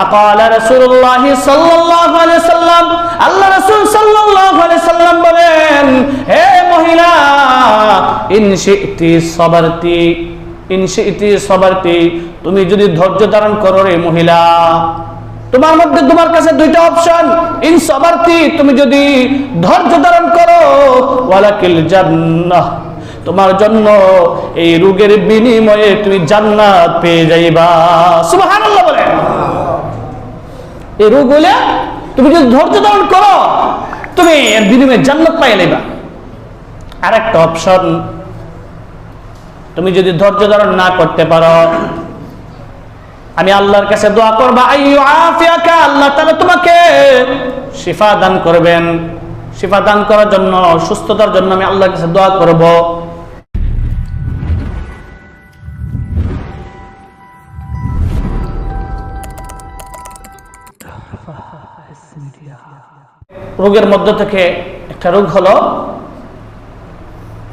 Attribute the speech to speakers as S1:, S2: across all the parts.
S1: فقال رسول الله صلى الله عليه وسلم আল্লাহ রাসূল সাল্লাল্লাহু আলাইহি সাল্লাম বলেন হে মহিলা ইন শি'তি সাবারতি ইন শি'তি সাবারতি তুমি যদি ধৈর্য ধারণ করো রে মহিলা তোমার মধ্যে তোমার কাছে দুইটা অপশন ইন সাবারতি তুমি যদি ধৈর্য ধারণ করো ওয়ালাকিল জান্নাহ তোমার জন্য এই রোগের বিনিময়ে তুমি জান্নাত পেয়ে যাইবা সুবহানাল্লাহ বলে এই রোগ হলে তুমি যদি ধৈর্য ধারণ করো, তুমি এর বিনিময়ে জান্নাত পাই লাইবা। আর একটা অপশন তুমি যদি ধৈর্য ধারণ না করতে পারো, আমি আল্লাহর কাছে দোয়া করবা আল্লাহ তাআলা তোমাকে শিফা দান করবেন। শিফা দান করার জন্য, সুস্থতার জন্য আমি আল্লাহর কাছে দোয়া করব। রোগের মধ্য থেকে একটা রোগ হলো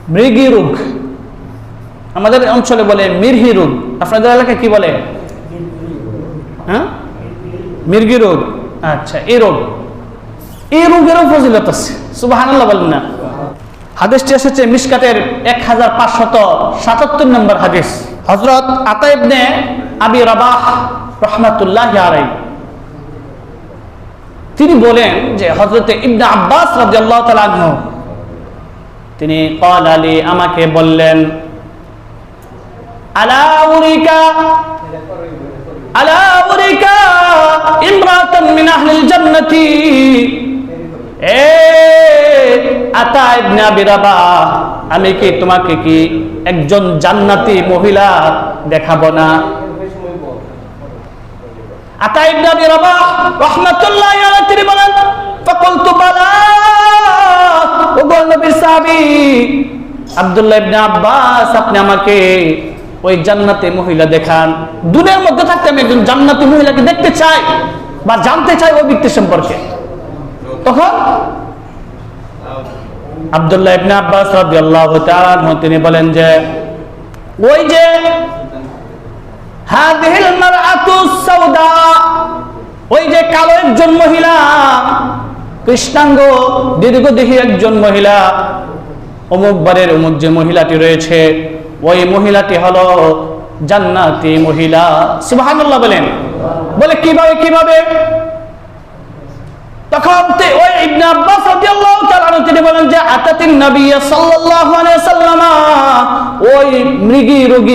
S1: মৃগী রোগ। আমাদের অঞ্চলে বলে মিরহি রোগ। আপনাদের এলাকায় কি বলে? হ্যাঁ? মির্গি রোগ। আচ্ছা এই রোগ। এই রোগেরও ফজিলত আছে। সুবাহান্লাহ বলেন না। হাদিসটি এসেছে মিসকাতের এক হাজার পাঁচশত সাতাত্তর নম্বর হাদিস। হজরত আতাইবনে আবি রাবাহ রহমাতুল্লাহ আলাই তিনি বলেন যে হজরতে ইবনে আব্বাস রাদিয়াল্লাহু তাআলা তিনি কল আলী আমাকে বললেন, আলা উরিকা আলা উরিকা ইমরাতান মিন আহলিল জান্নাতি, এ আতা ইবনে আবি রাবাহ আমি কি তোমাকে কি একজন জান্নাতি মহিলা দেখাবো না? তিনি বলেন ইবনে আব্বাস, আপনি আমাকে ওই জান্নাতে মহিলা দেখান। দুনিয়ার মধ্যে থাকতে আমি একজন জান্নাতি মহিলাকে দেখতে চাই বা জানতে চাই ওই ব্যক্তি সম্পর্কে। তখন আব্দুল্লাহ ইবনে আব্বাস রাদিয়াল্লাহু তাআলা তিনি বলেন যে, ওই যে হাদিহিল মারআতু সাউদা ওই যে কালো একজন মহিলা। কৃষ্ণাঙ্গ, দীর্ঘদেহী একজন মহিলা। অমুক বারের অমুক যে মহিলাটি রয়েছে, ওই মহিলাটি হলো জান্নাতি মহিলা। সুবহানাল্লাহ বলেন। বলে, কীভাবে কীভাবে?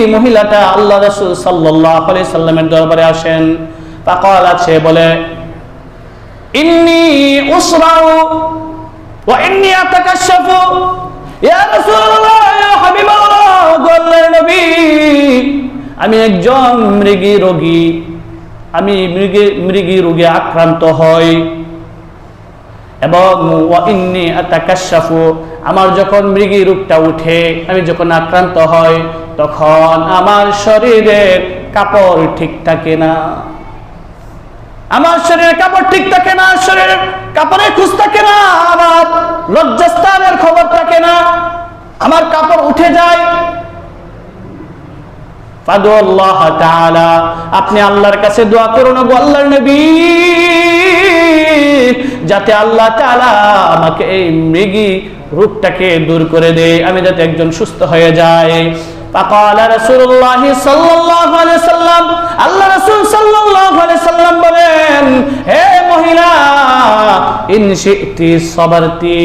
S1: মহিলাটা আল্লাহ রাসূল সাল্লাল্লাহু সাল্লামের দরবারে আসেন। ফাকাল আছে বলে ইন্নী উসরাউ ওয়া ইন্নী আতাকাশাফু ইয়া রাসূলুল্লাহ ইয়া হাবিবাল্লাহ আল্লাহর নবী, আমি একজন মৃগী রোগী। আমি মৃগী মৃগী রোগে আক্রান্ত হই। এবং ইন্নী আতাকাশাফু আমার যখন মৃগী রোগটা উঠে, আমি যখন আক্রান্ত হই, তখন আমার শরীরের কাপড় ঠিক থাকে না। আমার শরীরের কাপড় ঠিক থাকে না শরীরের কাপড়ের খুঁজ থাকে না আমার লজ্জাস্থানের খবর থাকে না, আমার কাপড় উঠে যায়। আপনি আল্লাহর কাছে দোয়া করুন আল্লাহর নবী, যাতে আল্লাহ তাআলা আমাকে এই মৃগী রূপটাকে দূর করে দেয়, আমি যাতে একজন সুস্থ হয়ে যায়। فقال رسول الله صلى الله عليه وسلم আল্লাহ রাসূল সাল্লাল্লাহু আলাইহি সাল্লাম বলেন হে মহিলা ইন শি'তি সাবারতি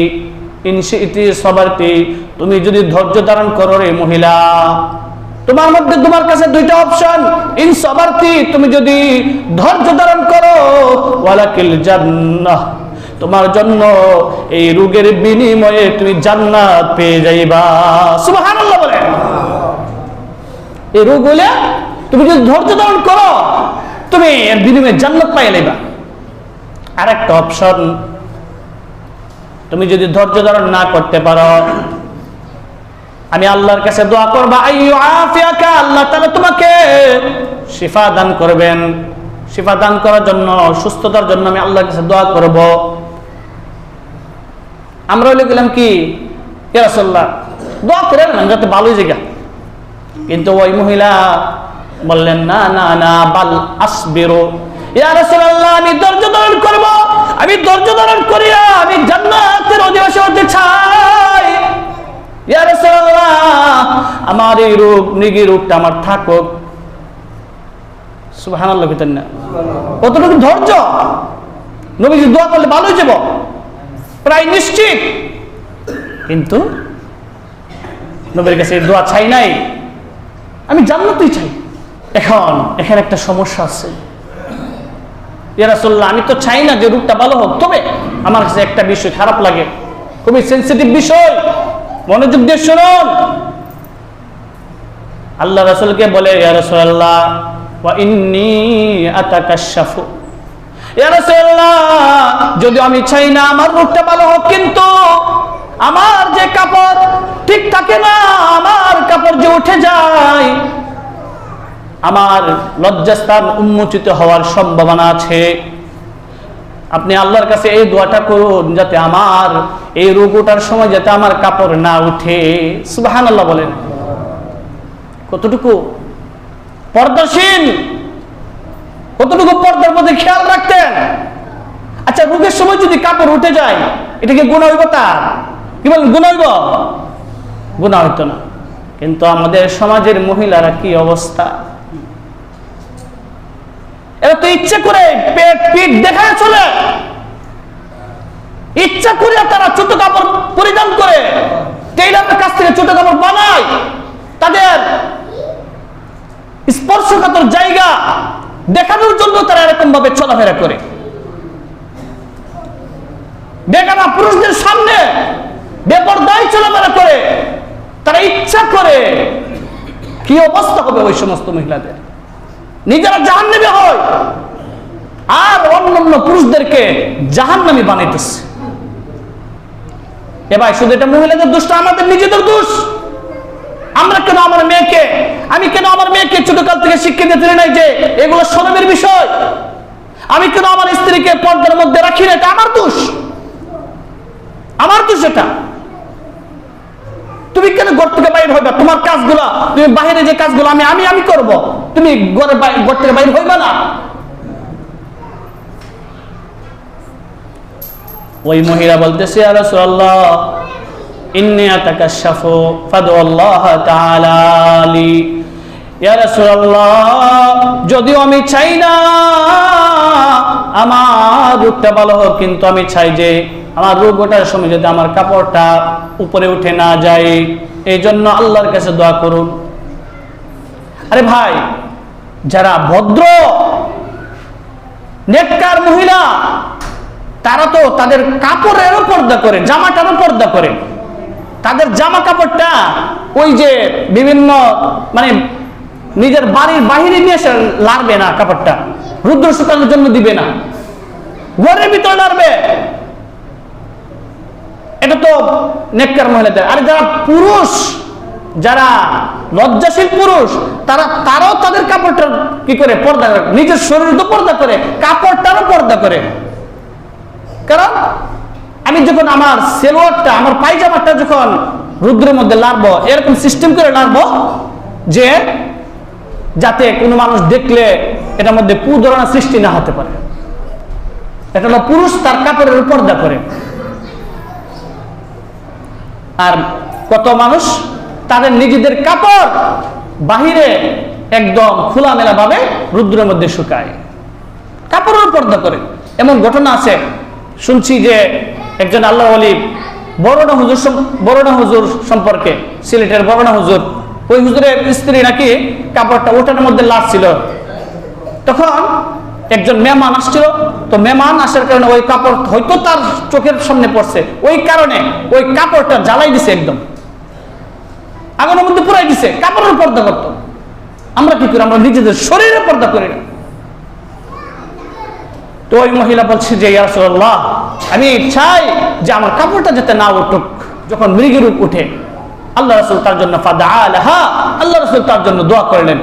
S1: ইন শি'তি সাবারতি তুমি যদি ধৈর্য ধারণ করো রে মহিলা তোমার মধ্যে তোমার কাছে দুইটা অপশন ইন সবারতি তুমি যদি ধৈর্য ধারণ করো ওয়ালাকিল জান্নাহ তোমার জন্য এই রোগের বিনিময়ে তুমি জান্নাত পেয়ে যাইবা সুবহানাল্লাহ বলেন এই রোগ হলে তুমি যদি ধৈর্য ধারণ করো, তুমি এর বিনিময়ে জান্নাত পাই লাইবা। আর একটা অপশন তুমি যদি ধৈর্য ধারণ না করতে পারো, আমি আল্লাহর কাছে দোয়া করবা, আইয়ু আফিয়াকা, আল্লাহ তাআলা তোমাকে শিফা দান করবেন। শিফা দান করার জন্য, সুস্থতার জন্য আমি আল্লাহর কাছে দোয়া করব। আমরা হলে গেলাম কি, ইয়া রাসূলুল্লাহ, দোয়া করে না যাতে ভালোই জায়গা। কিন্তু ওই মহিলা বললেন না না না বাল আসবিরু। ইয়া রাসূলুল্লাহ আমি ধৈর্য ধারণ করব আমি ধৈর্য ধারণ করিয়া আমি জান্নাতের অধিবাসী হতে চাই। ইয়া রাসূলুল্লাহ আমার এই রূপ মৃগী রূপটা আমার থাকুক। সুবহানাল্লাহ কিতান না। কতটুকু ধৈর্য? নবীজি দোয়া করলে ভালোই যাব। প্রায় নিশ্চিত। কিন্তু নবীর কাছে দোয়া চাই নাই। আমি জান্নাতই চাই। এখন, এখানে একটা সমস্যা আছে। ইয়ারাসল্লাহ আমি তো চাই না যে রূপটা ভালো হোক, তবে আমার কাছে একটা বিষয় খারাপ লাগে। খুবই সেন্সিটিভ বিষয়। মনোযোগ দিয়ে শুনুন। আল্লাহ রাসূলকে বলে, ইয়া ওয়া ইন্নী আতাকাশাফু ইয়া যদি আমি চাই না আমার রূপটা ভালো হোক, কিন্তু আমার যে কাপড়, ঠিক থাকে না, আমার কাপড় যে উঠে যায় আমার লজ্জাস্থান উন্মোচিত হওয়ার সম্ভাবনা আছে। আপনি আল্লাহর কাছে এই দোয়াটা করুন যাতে আমার এই রোগ ওঠার সময় যাতে আমার কাপড় না উঠে। সুবাহান আল্লাহ বলেন। কতটুকু পর্দাসীন কতটুকু পর্দার মধ্যে খেয়াল রাখতেন? আচ্ছা রোগের সময় যদি কাপড় উঠে যায়, এটা কি গুণ হইব তার? কি বলেন গুণ হইব? গুণা হইতো না। কিন্তু আমাদের সমাজের মহিলারা কি অবস্থা? ইচ্ছে করে পেট পিঠ দেখায় চলে। ইচ্ছা করে তারা ছোট কাপড় পরিধান করে, টেইলারের কাছ থেকে ছোট কাপড় বানায়। তাদের স্পর্শকাতর জায়গা দেখানোর জন্য তারা এরকম ভাবে চলাফেরা করে। বেগানা পুরুষদের সামনে বেপরদায় চলাফেরা করে। তারা ইচ্ছা করে কি অবস্থা হবে ওই সমস্ত মহিলাদের? নিজেরা জাহান নেবে হয়। আর অন্যান্য পুরুষদেরকে জাহান নামে বানাইতেছে। এ ভাই শুধু এটা মহিলাদের দোষ না, আমাদের নিজেদের দোষ। আমরা কেন আমার মেয়েকে আমি কেন আমার মেয়েকে ছোটকাল থেকে শিক্ষা দিতে নাই যে এগুলো সরমের বিষয়? আমি কেন আমার স্ত্রীকে পর্দার মধ্যে রাখি না এটা আমার দোষ। আমার দোষ এটা। তুমি কেন ঘর থেকে বাইরে হইবা? তোমার কাজগুলো তুমি বাইরে যে কাজগুলো আমি আমি আমি করব। তুমি ঘরে ঘর থেকে বাইরে হইবা না। ওই মহিলা বলতেছে, ইয়া রাসূলুল্লাহ, ইন্নী আতাকাশাফু ফাদুল্লাহ তাআলা লি। ইয়া রাসূলুল্লাহ, যদিও আমি চাই না, আমার রূপটা ভালো হোক, কিন্তু আমি চাই যে আমার রূপ ওঠার সময় যদি আমার কাপড়টা উপরে উঠে না যায় এই জন্য আল্লাহর কাছে দোয়া করুন। আরে ভাই, যারা ভদ্র, নেককার মহিলা, তারা তো তাদের কাপড়েরও পর্দা করে, জামাটারও পর্দা করে। তাদের জামা কাপড়টা ওই যে বিভিন্ন মানে নিজের বাড়ির বাহিরে নিয়ে এসে লাড়বে না কাপড়টা, রুদ্র শুকানোর জন্য দিবে না। ঘরের ভিতরে লাড়বে। এটা তো নেককার মহিলাদের। আর যারা পুরুষ, যারা লজ্জাশীল পুরুষ, তারা, তারাও তাদের কাপড়টা কি করে? পর্দা করে, নিজের শরীর তো পর্দা করে, কাপড়টারও পর্দা করে। কারণ, আমি যখন আমার সেলোয়ারটা, আমার পায়জামাটা যখন রুদ্রের মধ্যে লাড়বো, এরকম সিস্টেম করে লাড়বো যে, যাতে কোনো মানুষ দেখলে এটার মধ্যে কুধরণা সৃষ্টি না হতে পারে। এটা হলো পুরুষ তার কাপড়ের পর্দা করে। আর কত মানুষ নিজেদের কাপড় বাহিরে একদম খোলামেলা ভাবে রুদ্রের মধ্যে শুকায়। কাপড়ের পর্দা করে। এমন ঘটনা আছে। শুনছি যে একজন আল্লাহ আলী বড়না হুজুর বড়না হুজুর সম্পর্কে, সিলেটের বড়না হুজুর, ওই হুজুরের স্ত্রী নাকি কাপড়টা ওটার মধ্যে লাশ ছিল। তখন একজন মেহমান আসছিল। তো মেহমান আসার কারণে ওই কাপড় হয়তো তার চোখের সামনে পড়ছে। ওই কারণে ওই কাপড়টা জ্বালাই দিছে একদম। আগুনের মধ্যে পুরাই দিছে, কাপড়ের পর্দা করতো। আমরা কি করি? আমরা নিজেদের শরীরে পর্দা করি না। তো ওই মহিলা বলছে যে, ইয়া রাসূলুল্লাহ, আমি চাই যে আমার কাপড়টা যাতে না উঠুক। যখন মৃগের উঠে, আল্লাহ রসুল তার জন্য ফাদা আল্লাহ রসুল তার জন্য দোয়া করলেন।